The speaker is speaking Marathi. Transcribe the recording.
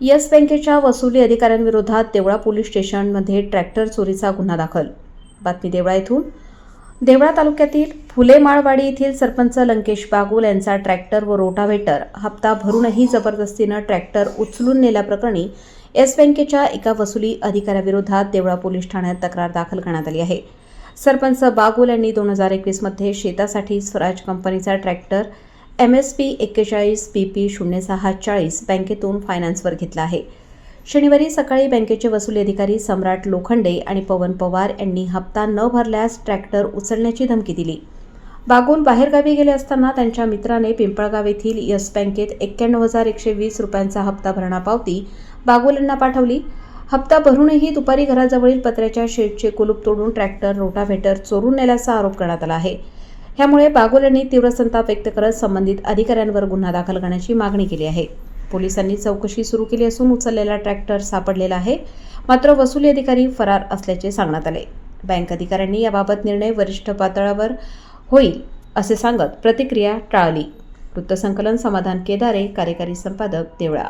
येस बँकेच्या वसुली अधिकाऱ्यांविरोधात देवळा पोलीस स्टेशनमध्ये ट्रॅक्टर चोरीचा गुन्हा दाखल. बातमी देवळा येथून. देवळा तालुक्यातील फुलेमाळवाडी येथील सरपंच लंकेश बागुल यांचा ट्रॅक्टर व रोटाव्हेटर हप्ता भरूनही जबरदस्तीनं ट्रॅक्टर उचलून नेल्याप्रकरणी येस बँकेच्या एका वसुली अधिकाऱ्याविरोधात देवळा पोलीस ठाण्यात तक्रार दाखल करण्यात आली आहे. सरपंच बागुल यांनी दोन हजार एकवीसमध्ये शेतासाठी स्वराज कंपनीचा ट्रॅक्टर एम एस पी एक्केचाळीस पी पी शून्य सहा चाळीस बँकेतून फायनान्सवर घेतला आहे. शनिवारी सकाळी बँकेचे वसुली अधिकारी सम्राट लोखंडे आणि पवन पवार यांनी हप्ता न भरल्यास ट्रॅक्टर उचलण्याची धमकी दिली. बागून बाहेरगावी गेले असताना त्यांच्या मित्राने पिंपळगाव येथील यस बँकेत एक्क्याण्णव हजार एकशे वीस रुपयांचा हप्ता भरणा पावती बागुल यांना पाठवली. हप्ता भरूनही दुपारी घराजवळील पत्र्याच्या शेडचे कुलूप तोडून ट्रॅक्टर रोटाव्हेटर चोरून नेल्याचा आरोप करण्यात आला आहे. ह्यामुळे बागुल यांनी तीव्र संताप व्यक्त करत संबंधित अधिकाऱ्यांवर गुन्हा दाखल करण्याची मागणी केली आहे. पोलिसांनी चौकशी सुरू केली असून उचललेला ट्रॅक्टर सापडलेला आहे. मात्र वसुली अधिकारी फरार असल्याचे सांगण्यात आले. बँक अधिकाऱ्यांनी याबाबत निर्णय वरिष्ठ पातळावर होईल असे सांगत प्रतिक्रिया टाळली. वृत्तसंकलन समाधान केदारे कार्यकारी संपादक देवळा